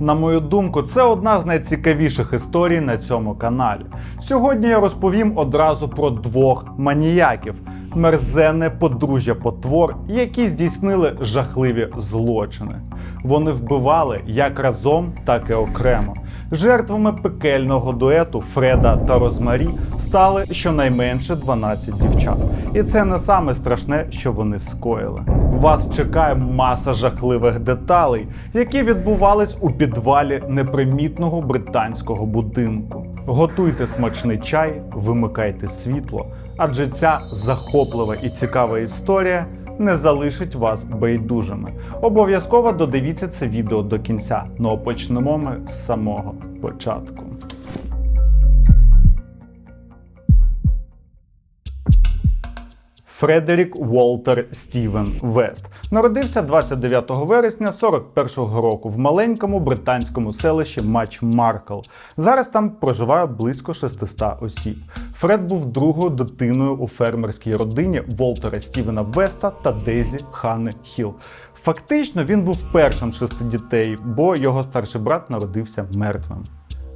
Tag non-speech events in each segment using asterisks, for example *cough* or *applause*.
На мою думку, це одна з найцікавіших історій на цьому каналі. Сьогодні я розповім одразу про двох маніяків: мерзенне подружжя потвор, які здійснили жахливі злочини. Вони вбивали як разом, так і окремо. Жертвами пекельного дуету Фреда та Розмарі стали щонайменше 12 дівчат. І це не саме страшне, що вони скоїли. Вас чекає маса жахливих деталей, які відбувались у підвалі непримітного британського будинку. Готуйте смачний чай, вимикайте світло, адже ця захоплива і цікава історія не залишить вас байдужими. Обов'язково додивіться це відео до кінця. Ну а почнемо ми з самого початку. Фредерік Уолтер Стівен Вест народився 29 вересня 41-го року в маленькому британському селищі Мач Маркл. Зараз там проживає близько 600 осіб. Фред був другою дитиною у фермерській родині Волтера Стівена Веста та Дезі Ханни Хіл. Фактично він був першим шести дітей, бо його старший брат народився мертвим.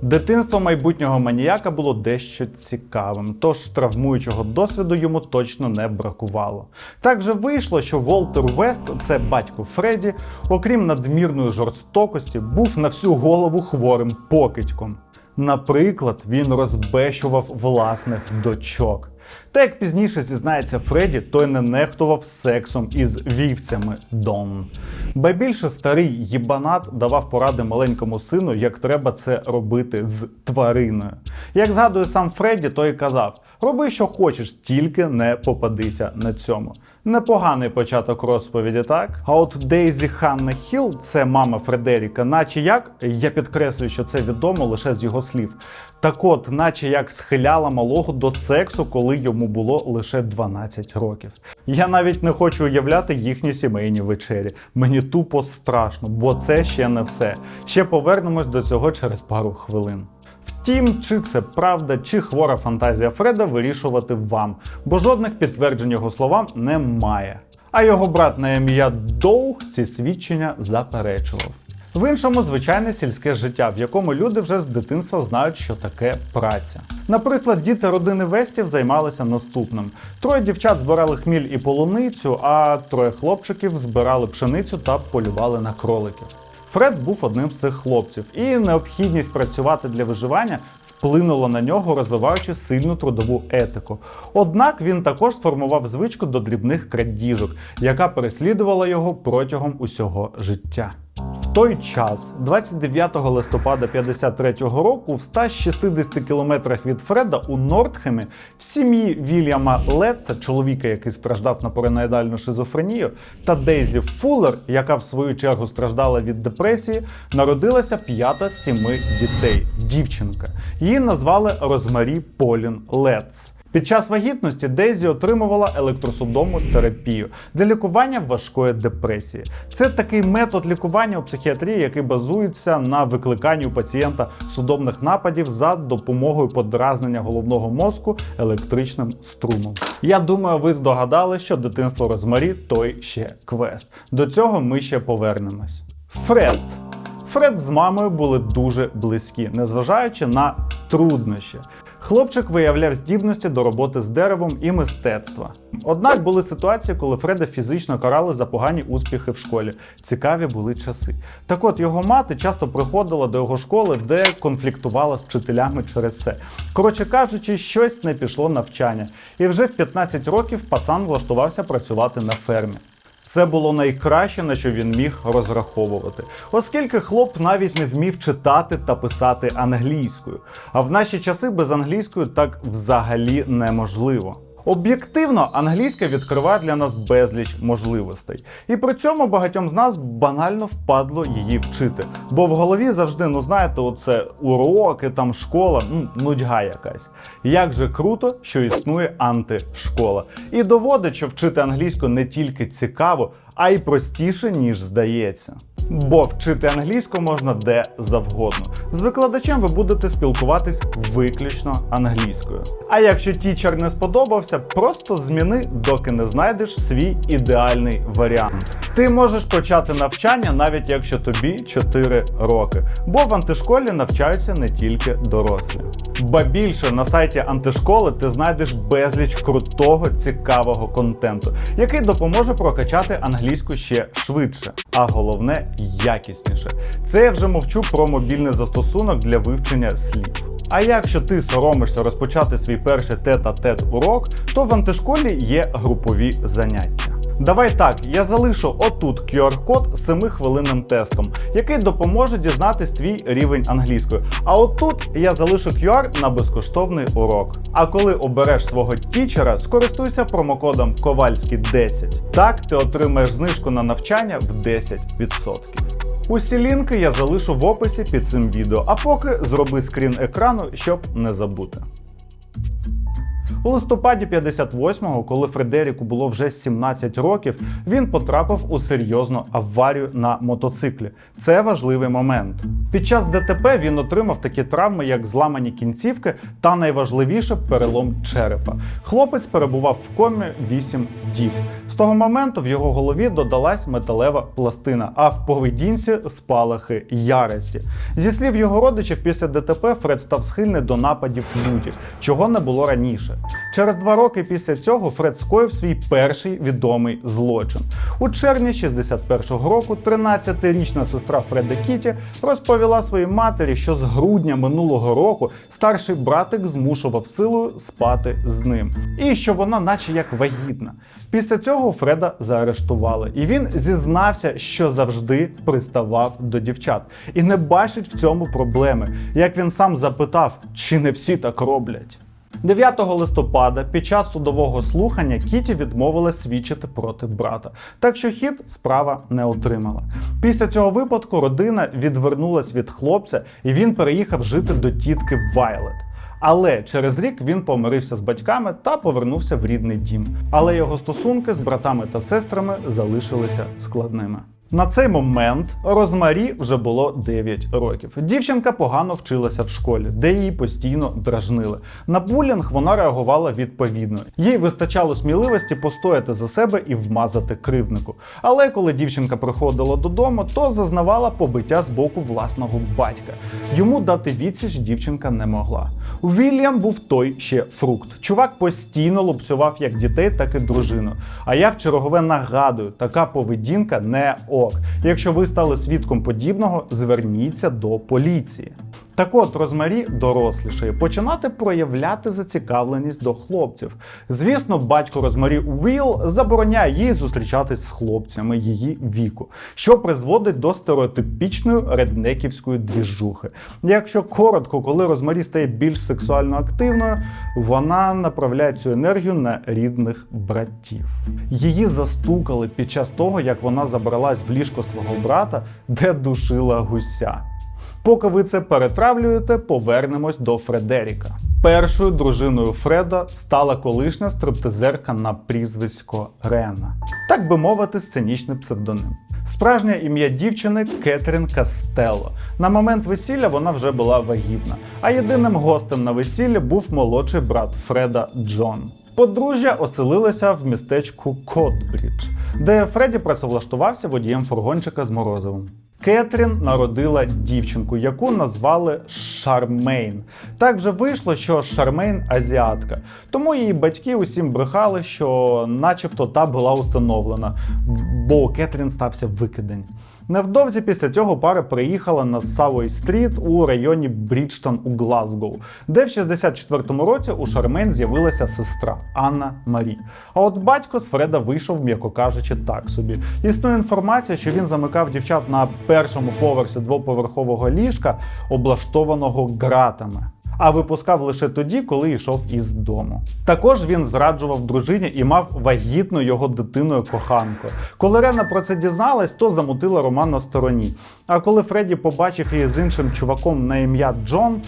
Дитинство майбутнього маніяка було дещо цікавим, тож травмуючого досвіду йому точно не бракувало. Так же вийшло, що Волтер Вест, це батько Фредді, окрім надмірної жорстокості, був на всю голову хворим покидьком. Наприклад, він розбещував власних дочок. Та як пізніше зізнається Фредді, той не нехтував сексом із вівцями Дон. Ба більше старий їбанат давав поради маленькому сину, як треба це робити з твариною. Як згадує сам Фредді, той казав: роби, що хочеш, тільки не попадися на цьому. Непоганий початок розповіді, так? А от Дейзі Ханна Хіл, це мама Фредеріка, наче як, я підкреслюю, що це відомо лише з його слів. Так от, наче як схиляла малого до сексу, коли йому було лише 12 років. Я навіть не хочу уявляти їхні сімейні вечері. Мені тупо страшно, бо це ще не все. Ще повернемось до цього через пару хвилин. Втім, чи це правда, чи хвора фантазія Фреда вирішувати вам, бо жодних підтверджень його словам немає. А його брат на ім'я Доуг ці свідчення заперечував. В іншому звичайне сільське життя, в якому люди вже з дитинства знають, що таке праця. Наприклад, діти родини Вестів займалися наступним: троє дівчат збирали хміль і полуницю, а троє хлопчиків збирали пшеницю та полювали на кроликів. Фред був одним з цих хлопців, і необхідність працювати для виживання вплинула на нього, розвиваючи сильну трудову етику. Однак він також сформував звичку до дрібних крадіжок, яка переслідувала його протягом усього життя. В той час, 29 листопада 53-го року, в 160 кілометрах від Фреда у Нортхемі, в сім'ї Вільяма Летца, чоловіка, який страждав на параноїдальну шизофренію, та Дейзі Фуллер, яка в свою чергу страждала від депресії, народилася п'ята з сіми дітей дівчинка. Її назвали Розмарі Полін Летц. Під час вагітності Дейзі отримувала електросудомну терапію для лікування важкої депресії. Це такий метод лікування у психіатрії, який базується на викликанні у пацієнта судомних нападів за допомогою подразнення головного мозку електричним струмом. Я думаю, ви здогадали, що дитинство Розмарі той ще квест. До цього ми ще повернемось. Фред. Фред з мамою були дуже близькі, незважаючи на труднощі. Хлопчик виявляв здібності до роботи з деревом і мистецтва. Однак були ситуації, коли Фреда фізично карали за погані успіхи в школі. Цікаві були часи. Так от його мати часто приходила до його школи, де конфліктувала з вчителями через це. Коротше кажучи, щось не пішло навчання. І вже в 15 років пацан влаштувався працювати на фермі. Це було найкраще, на що він міг розраховувати, оскільки хлоп навіть не вмів читати та писати англійською. А в наші часи без англійської так взагалі неможливо. Об'єктивно, англійська відкриває для нас безліч можливостей, і при цьому багатьом з нас банально впадло її вчити. Бо в голові завжди, ну знаєте, оце уроки, там школа, ну, нудьга якась. Як же круто, що існує антишкола. І доводить, що вчити англійську не тільки цікаво, а й простіше, ніж здається. Бо вчити англійську можна де завгодно. З викладачем ви будете спілкуватись виключно англійською. А якщо тічер не сподобався, просто зміни, доки не знайдеш свій ідеальний варіант. Ти можеш почати навчання навіть якщо тобі 4 роки, бо в антишколі навчаються не тільки дорослі. Ба більше на сайті антишколи ти знайдеш безліч крутого цікавого контенту, який допоможе прокачати англійську ще швидше, а головне якісніше. Це я вже мовчу про мобільний застосунок для вивчення слів. А якщо ти соромишся розпочати свій перший тет-а-тет урок, то в антишколі є групові заняття. Давай так, я залишу отут QR-код з 7-хвилинним тестом, який допоможе дізнатись твій рівень англійської. А отут я залишу QR на безкоштовний урок. А коли обереш свого тічера, скористуйся промокодом Ковальський10. Так ти отримаєш знижку на навчання в 10%. Усі лінки я залишу в описі під цим відео, а поки зроби скрін екрану, щоб не забути. У листопаді 58-го, коли Фредеріку було вже 17 років, він потрапив у серйозну аварію на мотоциклі. Це важливий момент. Під час ДТП він отримав такі травми, як зламані кінцівки та найважливіше перелом черепа. Хлопець перебував в комі 8 діб. З того моменту в його голові додалась металева пластина, а в поведінці спалахи ярості. Зі слів його родичів, після ДТП Фред став схильний до нападів люті, чого не було раніше. Через два роки після цього Фред скоїв свій перший відомий злочин. У червні 61-го року 13-річна сестра Фреда Кіті розповіла своїй матері, що з грудня минулого року старший братик змушував силою спати з ним, і що вона, наче як вагітна. Після цього Фреда заарештували, і він зізнався, що завжди приставав до дівчат і не бачить в цьому проблеми. Як він сам запитав, чи не всі так роблять. 9 листопада під час судового слухання Кіті відмовилась свідчити проти брата, так що хід справа не отримала. Після цього випадку родина відвернулась від хлопця, і він переїхав жити до тітки Вайлет. Але через рік він помирився з батьками та повернувся в рідний дім. Але його стосунки з братами та сестрами залишилися складними. На цей момент Розмарі вже було 9 років. Дівчинка погано вчилася в школі, де її постійно дражнили. На булінг вона реагувала відповідно. Їй вистачало сміливості постояти за себе і вмазати кривнику. Але коли дівчинка приходила додому, то зазнавала побиття з боку власного батька. Йому дати відсіч дівчинка не могла. Вільям був той ще фрукт. Чувак постійно лупцював як дітей, так і дружину. А я в чергове нагадую, така поведінка не ок. Якщо ви стали свідком подібного, зверніться до поліції. Так от Розмарі дорослішає починати проявляти зацікавленість до хлопців. Звісно, батько Розмарі Уіл забороняє їй зустрічатись з хлопцями її віку, що призводить до стереотипічної реднеківської двіжухи. Якщо коротко, коли Розмарі стає більш сексуально активною, вона направляє цю енергію на рідних братів. Її застукали під час того, як вона забралась в ліжко свого брата, де душила гуся. Поки ви це перетравлюєте, повернемось до Фредеріка. Першою дружиною Фреда стала колишня стриптизерка на прізвисько Рена, так би мовити, сценічний псевдоним. Справжнє ім'я дівчини Кетрін Кастелло. На момент весілля вона вже була вагітна, а єдиним гостем на весіллі був молодший брат Фреда Джон. Подружжя оселилося в містечку Котбрідж, де Фредді працевлаштувався водієм фургончика з морозивом. Кетрін народила дівчинку, яку назвали Шармейн. Так вже вийшло, що Шармейн азіатка. Тому її батьки усім брехали, що начебто та була усиновлена, бо у Кетрін стався викидень. Невдовзі після цього пара приїхала на Савой Стріт у районі Бріджтон у Глазгоу, де в 64-му році у Шармейн з'явилася сестра Анна Марі. А от батько з Фреда вийшов, м'яко кажучи, так собі. Існує інформація, що він замикав дівчат на першому поверсі двоповерхового ліжка, облаштованого ґратами. А випускав лише тоді, коли йшов із дому. Також він зраджував дружині і мав вагітну його дитиною коханку. Коли Рена про це дізналась, то замутила роман на стороні. А коли Фредді побачив її з іншим чуваком на ім'я Джон,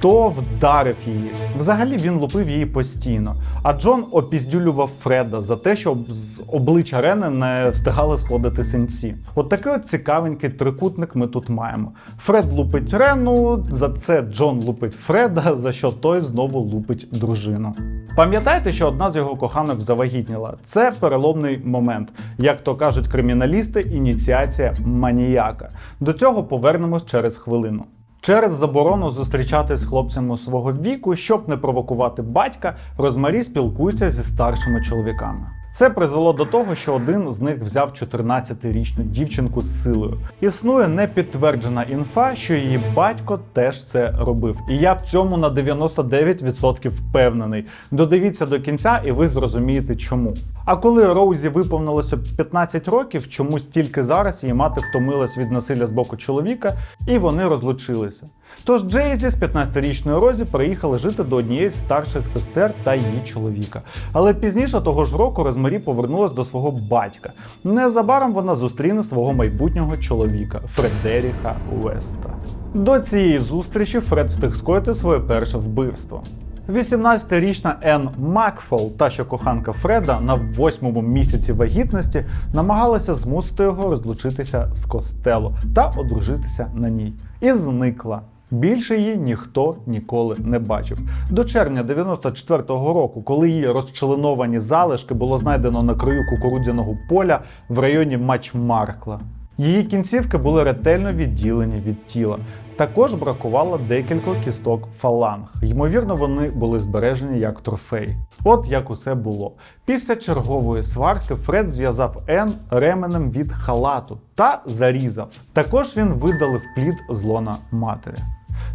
то вдарив її. Взагалі він лупив її постійно. А Джон опіздюлював Фреда за те, що з обличчя Рени не встигали сходити синці. От такий от цікавенький трикутник ми тут маємо. Фред лупить Рену, за це Джон лупить Фреда, *laughs* за що той знову лупить дружину. Пам'ятаєте, що одна з його коханок завагітніла? Це переломний момент, як то кажуть криміналісти, ініціація маніяка. До цього повернемось через хвилину. Через заборону зустрічатись з хлопцями свого віку, щоб не провокувати батька, Розмарі спілкується зі старшими чоловіками. Це призвело до того, що один з них взяв 14-річну дівчинку з силою. Існує непідтверджена інфа, що її батько теж це робив. І я в цьому на 99% впевнений. Додивіться до кінця, і ви зрозумієте чому. А коли Роузі виповнилося 15 років, чомусь тільки зараз її мати втомилась від насилля з боку чоловіка, і вони розлучилися. Тож Джейзі з 15-річною Розі приїхали жити до однієї з старших сестер та її чоловіка. Але пізніше того ж року Розмарі повернулась до свого батька. Незабаром вона зустріне свого майбутнього чоловіка Фредеріха Уеста. До цієї зустрічі Фред встиг скоїти своє перше вбивство. 18-річна Енн Макфол, та що коханка Фреда, на восьмому місяці вагітності намагалася змусити його розлучитися з Костело та одружитися на ній. І зникла. Більше її ніхто ніколи не бачив. До червня 94-го року, коли її розчленовані залишки було знайдено на краю кукурудзяного поля в районі Мачмаркла. Її кінцівки були ретельно відділені від тіла. Також бракувало декілька кісток фаланг. Ймовірно, вони були збережені як трофей. От як усе було. Після чергової сварки Фред зв'язав Ен ременем від халату та зарізав. Також він видалив плід з лона матері.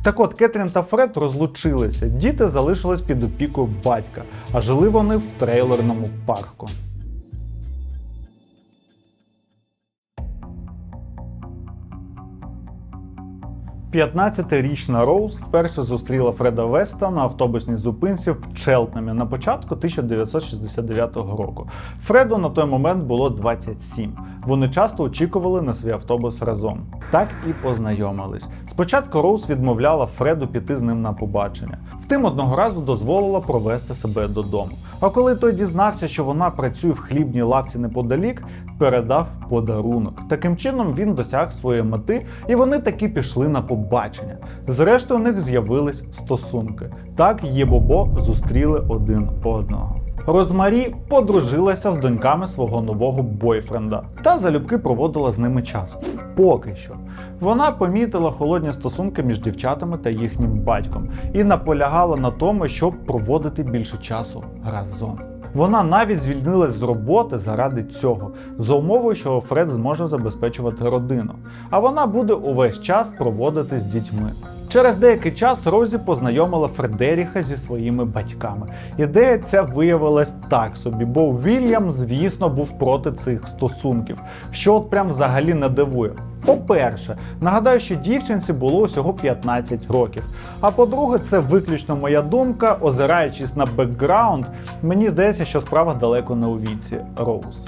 Так от Кетрін та Фред розлучилися. Діти залишились під опікою батька, а жили вони в трейлерному парку. 15-річна Роуз вперше зустріла Фреда Веста на автобусній зупинці в Челтнемі на початку 1969 року. Фреду на той момент було 27. Вони часто очікували на свій автобус разом. Так і познайомились. Спочатку Роуз відмовляла Фреду піти з ним на побачення. Втім, одного разу дозволила провести себе додому. А коли той дізнався, що вона працює в хлібній лавці неподалік, передав подарунок. Таким чином він досяг своєї мети, і вони таки пішли на побачення. Зрештою, у них з'явились стосунки. Так Єбобо зустріли один одного. Розмарі подружилася з доньками свого нового бойфренда та залюбки проводила з ними час. Поки що. Вона помітила холодні стосунки між дівчатами та їхнім батьком і наполягала на тому, щоб проводити більше часу разом. Вона навіть звільнилась з роботи заради цього, за умовою, що Фред зможе забезпечувати родину, а вона буде увесь час проводити з дітьми. Через деякий час Розі познайомила Фредеріха зі своїми батьками. Ідея ця виявилась так собі, бо Вільям, звісно, був проти цих стосунків, що от прям взагалі не дивує. По-перше, нагадаю, що дівчинці було усього 15 років. А по-друге, це виключно моя думка, озираючись на бекграунд, мені здається, що справа далеко не у віці Роуз.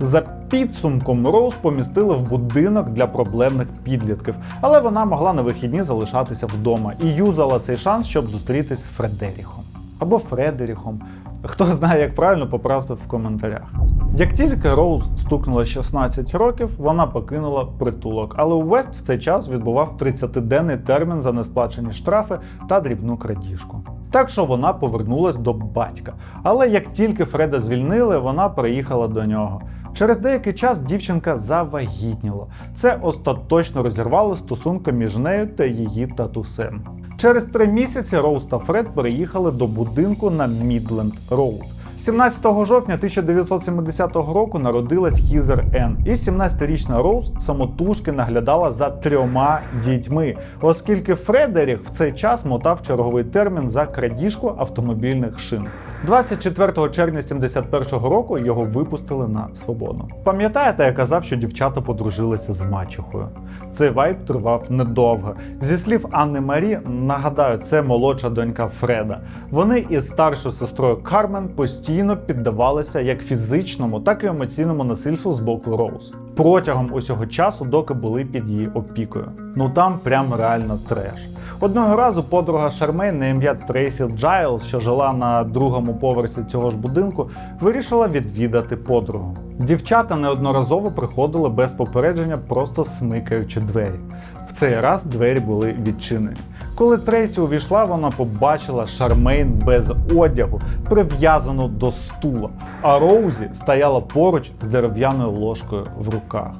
За підсумком Роуз помістили в будинок для проблемних підлітків, але вона могла на вихідні залишатися вдома і юзала цей шанс, щоб зустрітись з Фредеріхом або Фредеріхом. Хто знає, як правильно поправте в коментарях. Як тільки Роуз стукнуло 16 років, вона покинула притулок, але Уест в цей час відбував 30-денний термін за несплачені штрафи та дрібну крадіжку. Так що вона повернулась до батька. Але як тільки Фреда звільнили, вона приїхала до нього. Через деякий час дівчинка завагітніла. Це остаточно розірвало стосунки між нею та її татусем. Через три місяці Роуз та Фред переїхали до будинку на Мідленд Роуд. 17 жовтня 1970 року народилась Хізер Ен, і 17-річна Роуз самотужки наглядала за трьома дітьми, оскільки Фредерік в цей час мотав черговий термін за крадіжку автомобільних шин. 24 червня 71-го року його випустили на свободу. Пам'ятаєте, я казав, що дівчата подружилися з мачехою? Цей вайб тривав недовго. Зі слів Анни Марі, нагадаю, це молодша донька Фреда. Вони із старшою сестрою Кармен постійно піддавалися як фізичному, так і емоційному насильству з боку Роуз. Протягом усього часу, доки були під її опікою. Ну там прям реально треш. Одного разу подруга Шармейн на ім'я Трейсі Джайлз, що жила на другому поверсі цього ж будинку, вирішила відвідати подругу. Дівчата неодноразово приходили без попередження, просто смикаючи двері. В цей раз двері були відчинені. Коли Трейсі увійшла, вона побачила Шармейн без одягу, прив'язану до стула, а Роузі стояла поруч з дерев'яною ложкою в руках.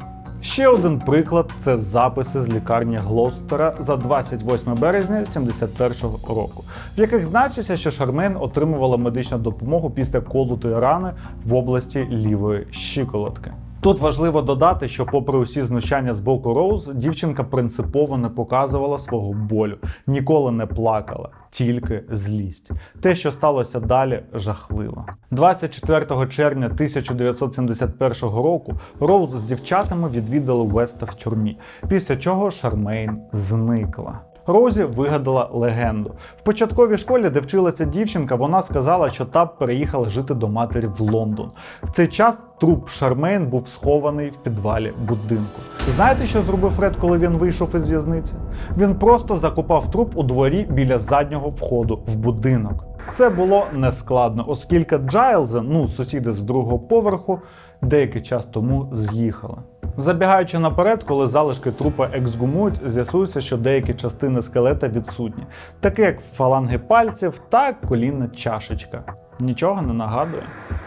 Ще один приклад це записи з лікарні Глостера за 28 березня 71-го року, в яких значиться, що Шармейн отримувала медичну допомогу після колотої рани в області лівої щиколотки. Тут важливо додати, що, попри усі знущання з боку Роуз, дівчинка принципово не показувала свого болю, ніколи не плакала, тільки злість. Те, що сталося далі, жахливо. 24 червня 1971 року Роуз з дівчатами відвідали Веста в тюрмі, після чого Шармейн зникла. Розі вигадала легенду. В початковій школі, де вчилася дівчинка, вона сказала, що та переїхала жити до матері в Лондон. В цей час труп Шармейн був схований в підвалі будинку. Знаєте, що зробив Фред, коли він вийшов із в'язниці? Він просто закопав труп у дворі біля заднього входу в будинок. Це було нескладно, оскільки Джайлзи, ну сусіди з другого поверху, деякий час тому з'їхали. Забігаючи наперед, коли залишки трупа ексгумують, з'ясується, що деякі частини скелета відсутні, такі як фаланги пальців та колінна чашечка. Нічого не нагадує.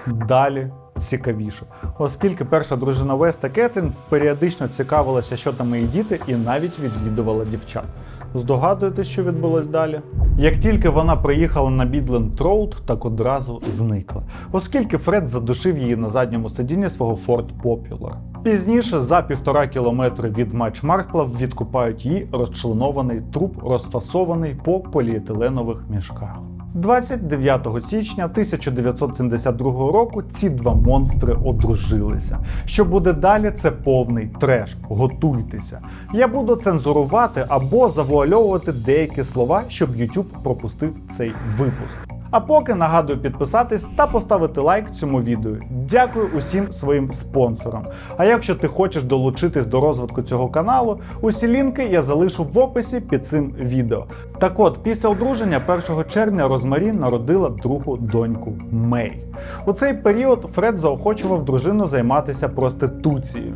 Далі цікавіше, оскільки перша дружина Веста Кетрін періодично цікавилася, що там її діти, і навіть відвідувала дівчат. Здогадуєтесь, що відбулось далі? Як тільки вона приїхала на Бідленд Роуд, так одразу зникла, оскільки Фред задушив її на задньому сидінні свого Ford Popular. Пізніше, за півтора кілометри від Матч Маркла, відкупають її розчленований труп, розфасований по поліетиленових мішках. 29 січня 1972 року ці два монстри одружилися. Що буде далі, це повний треш. Готуйтеся. Я буду цензурувати або завуальовувати деякі слова, щоб YouTube пропустив цей випуск. А поки нагадую підписатись та поставити лайк цьому відео. Дякую усім своїм спонсорам. А якщо ти хочеш долучитись до розвитку цього каналу, усі лінки я залишу в описі під цим відео. Так от, після одруження 1 червня Розмарі народила другу доньку Мей. У цей період Фред заохочував дружину займатися проституцією.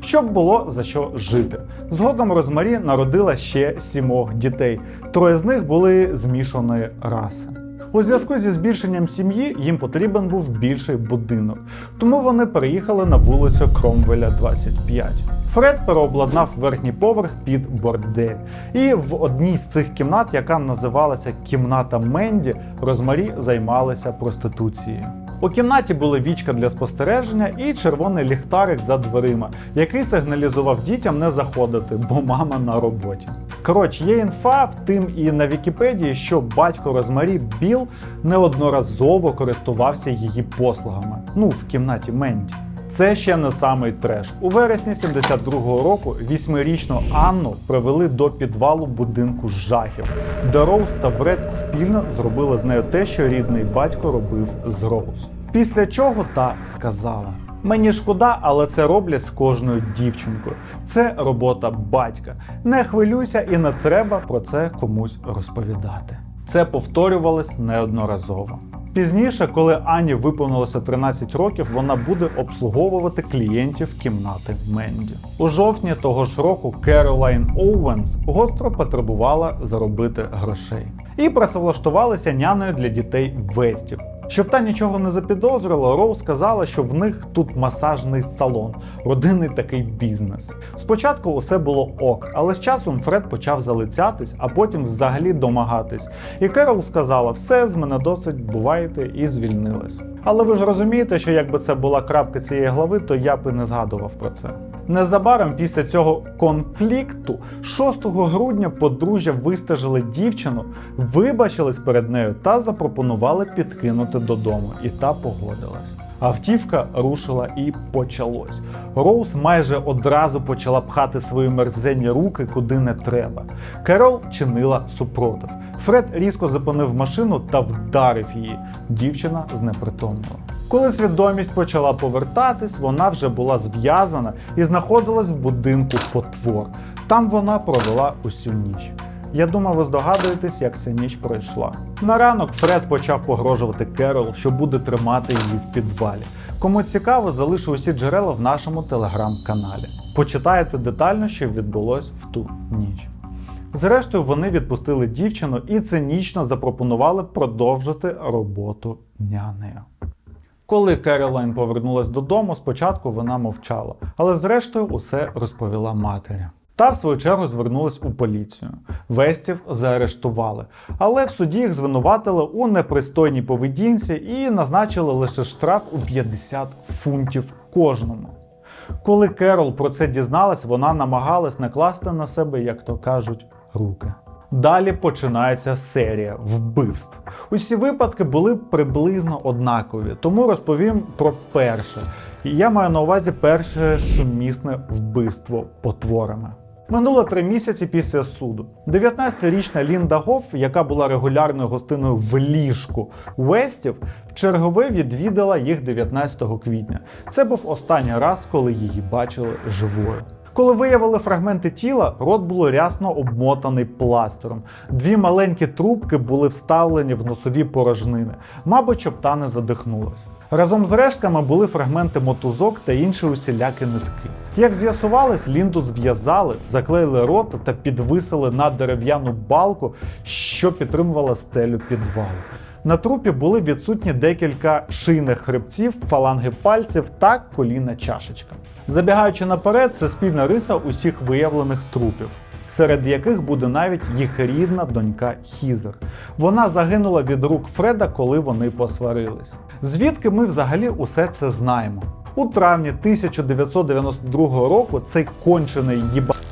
Щоб було за що жити. Згодом Розмарі народила ще сімох дітей. Троє з них були змішаної раси. У зв'язку зі збільшенням сім'ї їм потрібен був більший будинок, тому вони переїхали на вулицю Кромвеля 25. Фред переобладнав верхній поверх під бордель. І в одній з цих кімнат, яка називалася кімната Менді, Розмарі займалися проституцією. У кімнаті були вічка для спостереження і червоний ліхтарик за дверима, який сигналізував дітям не заходити, бо мама на роботі. Коротше, є інфа в тим і на Вікіпедії, що батько Розмарі Біл неодноразово користувався її послугами. Ну, в кімнаті Менді. Це ще не самий треш. У вересні 72-го року вісьмирічну Анну привели до підвалу будинку жахів, де Роуз та Вред спільно зробили з нею те, що рідний батько робив з Роуз. Після чого та сказала. Мені шкода, але це роблять з кожною дівчинкою. Це робота батька. Не хвилюйся і не треба про це комусь розповідати. Це повторювалось неодноразово. Пізніше, коли Ані виповнилося 13 років, вона буде обслуговувати клієнтів кімнати Менді. У жовтні того ж року Керолайн Оуенс гостро потребувала заробити грошей і працевлаштувалася няною для дітей Вестів. Щоб та нічого не запідозрила, Роу сказала, що в них тут масажний салон, родинний такий бізнес. Спочатку усе було ок, але з часом Фред почав залицятись, а потім взагалі домагатись. І Керол сказала: все з мене досить бувайте і звільнилась. Але ви ж розумієте, що якби це була крапка цієї глави, то я б і не згадував про це. Незабаром після цього конфлікту, 6 грудня, подружжя вистежили дівчину, вибачились перед нею та запропонували підкинути додому. І та погодилась. Автівка рушила і почалось. Роуз майже одразу почала пхати свої мерзенні руки куди не треба. Керол чинила супротив. Фред різко зупинив машину та вдарив її. Дівчина знепритомніла. Коли свідомість почала повертатись, вона вже була зв'язана і знаходилась в будинку потвор. Там вона провела усю ніч. Я думаю, ви здогадуєтесь, як ця ніч пройшла. На ранок Фред почав погрожувати Керол, що буде тримати її в підвалі. Кому цікаво, залишу усі джерела в нашому телеграм-каналі. Почитаєте детально, що відбулось в ту ніч. Зрештою, вони відпустили дівчину і цинічно запропонували продовжити роботу нянею. Коли Керолайн повернулась додому, спочатку вона мовчала, але зрештою усе розповіла матері. Та, в свою чергу, звернулась у поліцію. Вестів заарештували, але в суді їх звинуватили у непристойній поведінці і назначили лише штраф у 50 фунтів кожному. Коли Керол про це дізналась, вона намагалась накласти на себе, як то кажуть, руки. Далі починається серія вбивств. Усі випадки були приблизно однакові, тому розповім про перше. Я маю на увазі перше сумісне вбивство потворами. Минуло три місяці після суду. 19-річна Лінда Гофф, яка була регулярною гостиною в ліжку Вестів, вчергове відвідала їх 19 квітня. Це був останній раз, коли її бачили живою. Коли виявили фрагменти тіла, рот було рясно обмотаний пластером. Дві маленькі трубки були вставлені в носові порожнини, мабуть, щоб та не задихнулась. Разом з рештками були фрагменти мотузок та інші усілякі нитки. Як з'ясувалось, Лінду зв'язали, заклеїли рота та підвисили на дерев'яну балку, що підтримувала стелю підвалу. На трупі були відсутні декілька шийних хребців, фаланги пальців та коліна чашечка. Забігаючи наперед, це спільна риса усіх виявлених трупів, серед яких буде навіть їх рідна донька Хізер. Вона загинула від рук Фреда, коли вони посварились. Звідки ми взагалі усе це знаємо? У травні 1992 року цей кончений їбанат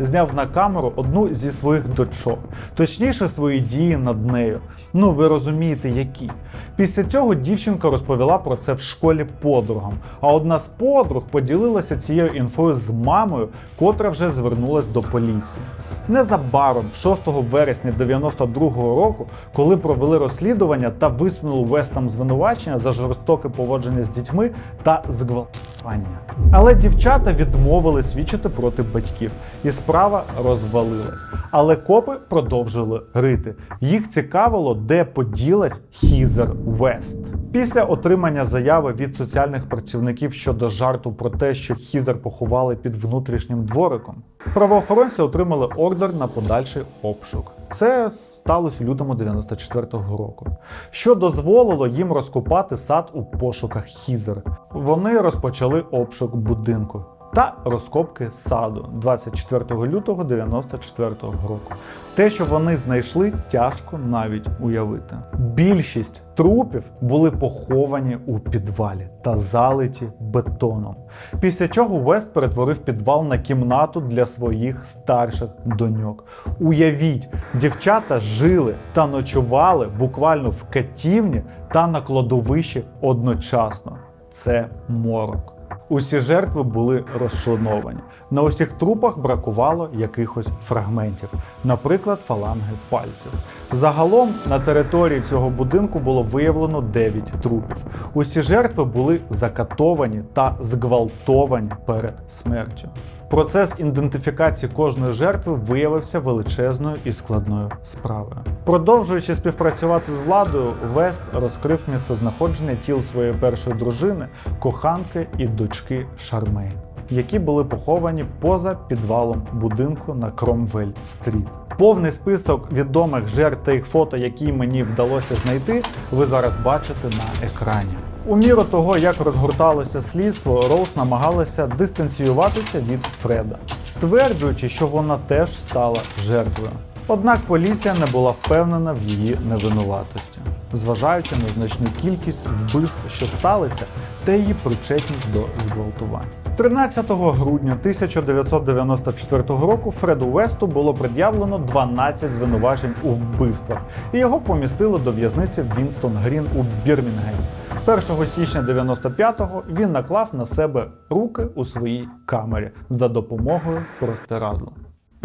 зняв на камеру одну зі своїх дочок, точніше свої дії над нею. Ну ви розумієте, які. Після цього дівчинка розповіла про це в школі подругам. А одна з подруг поділилася цією інфою з мамою, котра вже звернулась до поліції. Незабаром, 6 вересня 92-го року, коли провели розслідування та висунули Вестам звинувачення за жорстоке поводження з дітьми та зґвалтування. Але дівчата відмовили свідчити проти батьків, і справа розвалилась. Але копи продовжили рити. Їх цікавило, де поділась Хізер Вест. Після отримання заяви від соціальних працівників щодо жарту про те, що Хізер поховали під внутрішнім двориком, правоохоронці отримали ордер на подальший обшук. Це сталося лютому 94-го року, що дозволило їм розкопати сад у пошуках Хізер. Вони розпочали обшук будинку та розкопки саду 24 лютого 94-го року. Те, що вони знайшли, тяжко навіть уявити. Більшість трупів були поховані у підвалі та залиті бетоном. Після чого Вест перетворив підвал на кімнату для своїх старших доньок. Уявіть, дівчата жили та ночували буквально в катівні та на кладовищі одночасно. Це морок. Усі жертви були розчленовані. На усіх трупах бракувало якихось фрагментів, наприклад, фаланги пальців. Загалом на території цього будинку було виявлено 9 трупів. Усі жертви були закатовані та зґвалтовані перед смертю. Процес ідентифікації кожної жертви виявився величезною і складною справою. Продовжуючи співпрацювати з владою, Вест розкрив місцезнаходження тіл своєї першої дружини, коханки і дочки Шармейн, які були поховані поза підвалом будинку на Кромвель Стріт. Повний список відомих жертв та їх фото, які мені вдалося знайти, ви зараз бачите на екрані. У міру того, як розгорталося слідство, Роуз намагалася дистанціюватися від Фреда, стверджуючи, що вона теж стала жертвою. Однак поліція не була впевнена в її невинуватості, зважаючи на значну кількість вбивств, що сталися, та її причетність до зґвалтувань. 13 грудня 1994 року Фреду Весту було пред'явлено 12 звинувачень у вбивствах, і його помістили до в'язниці Вінстон Грін у Бірмінгемі. 1 січня 95-го він наклав на себе руки у своїй камері за допомогою простирадла.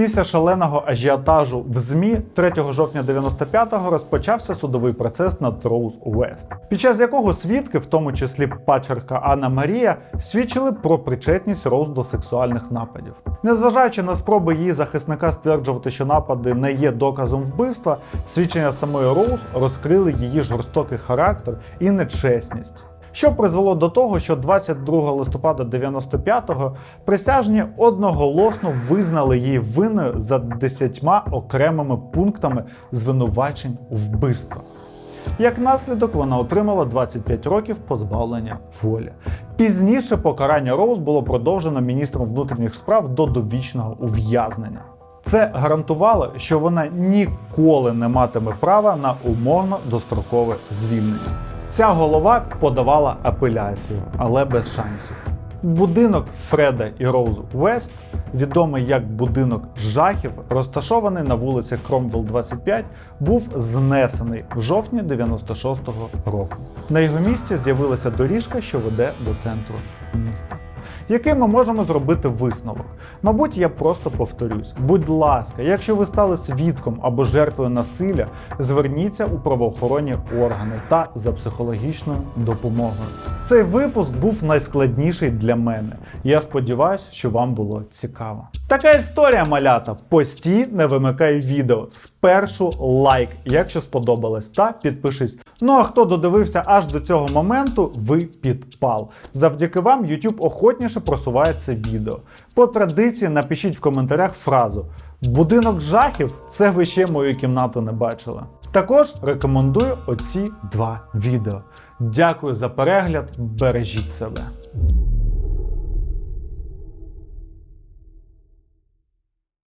Після шаленого ажіотажу в ЗМІ 3 жовтня 95-го розпочався судовий процес над Роуз Уест, під час якого свідки, в тому числі пачерка Анна Марія, свідчили про причетність Роуз до сексуальних нападів. Незважаючи на спроби її захисника стверджувати, що напади не є доказом вбивства, свідчення самої Роуз розкрили її жорстокий характер і нечесність. Що призвело до того, що 22 листопада 95-го присяжні одноголосно визнали її винною за 10 окремими пунктами звинувачень у вбивствах. Як наслідок, вона отримала 25 років позбавлення волі. Пізніше покарання Роуз було продовжено міністром внутрішніх справ до довічного ув'язнення. Це гарантувало, що вона ніколи не матиме права на умовно дострокове звільнення. Ця голова подавала апеляцію, але без шансів. Будинок Фреда і Роуз Вест, відомий як будинок жахів, розташований на вулиці Кромвел, 25, був знесений в жовтні 96-го року. На його місці з'явилася доріжка, що веде до центру міста. Який ми можемо зробити висновок? Мабуть, я просто повторюсь. Будь ласка, якщо ви стали свідком або жертвою насилля, зверніться у правоохоронні органи та за психологічною допомогою. Цей випуск був найскладніший для мене. Я сподіваюся, що вам було цікаво. Така історія малята. Постій, не вимикай відео. Спершу лайк, якщо сподобалось, та підпишись. Ну а хто додивився аж до цього моменту, ви підпал. Завдяки вам YouTube охотніше просуває це відео. По традиції напишіть в коментарях фразу Будинок жахів це ви ще мою кімнату не бачили. Також рекомендую оці два відео. Дякую за перегляд, бережіть себе.